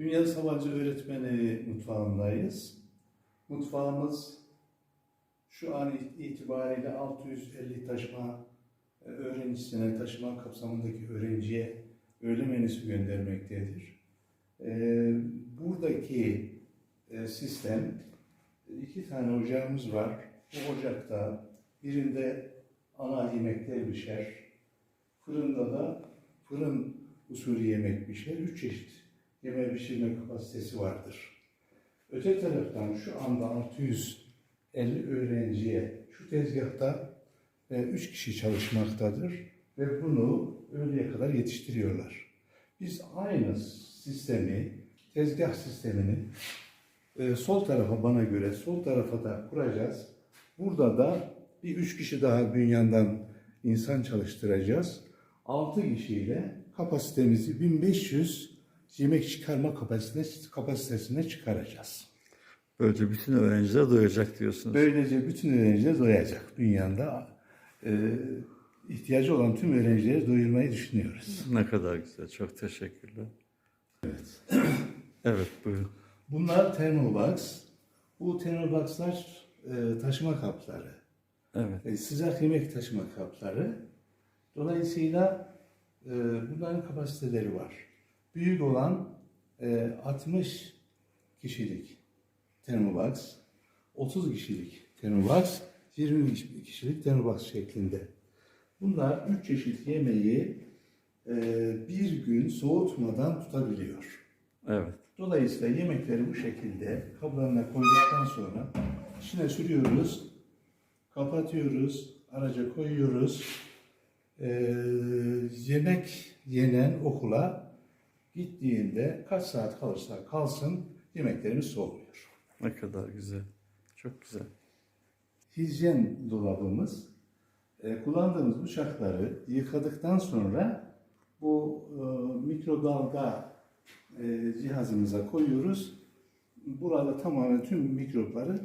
Dünya Sabancı Öğretmeni mutfağındayız. Mutfağımız şu an itibariyle 650 taşıma e, öğrencisine, taşıma kapsamındaki öğrenciye öğle menüsü göndermektedir. E, Buradaki e, sistem, iki tane ocağımız var. Bu ocakta birinde ana yemekler pişer, fırında da fırın usulü yemek pişer. Üç çeşit yemek pişirme kapasitesi vardır. Öte taraftan şu anda 650 öğrenciye şu tezgahta e, üç kişi çalışmaktadır ve bunu öğleye kadar yetiştiriyorlar. Biz aynı sistemi, tezgah sistemini e, sol tarafa bana göre sol tarafa da kuracağız. Burada da bir üç kişi daha dünyadan insan çalıştıracağız. 6 kişiyle kapasitemizi 1500 yemek çıkarma kapasitesine, kapasitesine çıkaracağız. Böylece bütün öğrenciler doyacak diyorsunuz. Böylece bütün öğrenciler doyacak. Dünyada e, ihtiyacı olan tüm öğrencileri doyurmayı düşünüyoruz. Ne kadar güzel. Çok teşekkürler. Evet. evet buyurun. Bunlar Thermobox. Bu Thermobox'lar e, taşıma kapları. Evet. E, sıcak yemek taşıma kapları. Dolayısıyla e, bunların kapasiteleri var. Büyük olan e, 60 kişilik Thermobox, 30 kişilik Thermobox, 20 kişilik Thermobox şeklinde. Bunlar üç çeşit yemeği e, bir gün soğutmadan tutabiliyor. Evet. Dolayısıyla yemekleri bu şekilde kablarına koyduktan sonra içine sürüyoruz, kapatıyoruz, araca koyuyoruz. Ee, yemek yenen okula gittiğinde kaç saat kalırsa kalsın yemeklerimiz soğumuyor. Ne kadar güzel. Çok güzel. Hijyen dolabımız e, kullandığımız bıçakları yıkadıktan sonra bu e, mikrodalga e, cihazımıza koyuyoruz. Burada tamamen tüm mikropları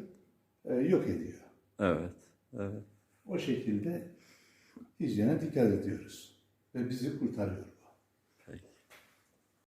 e, yok ediyor. Evet. Evet. O şekilde hijyene dikkat ediyoruz ve bizi kurtarıyor.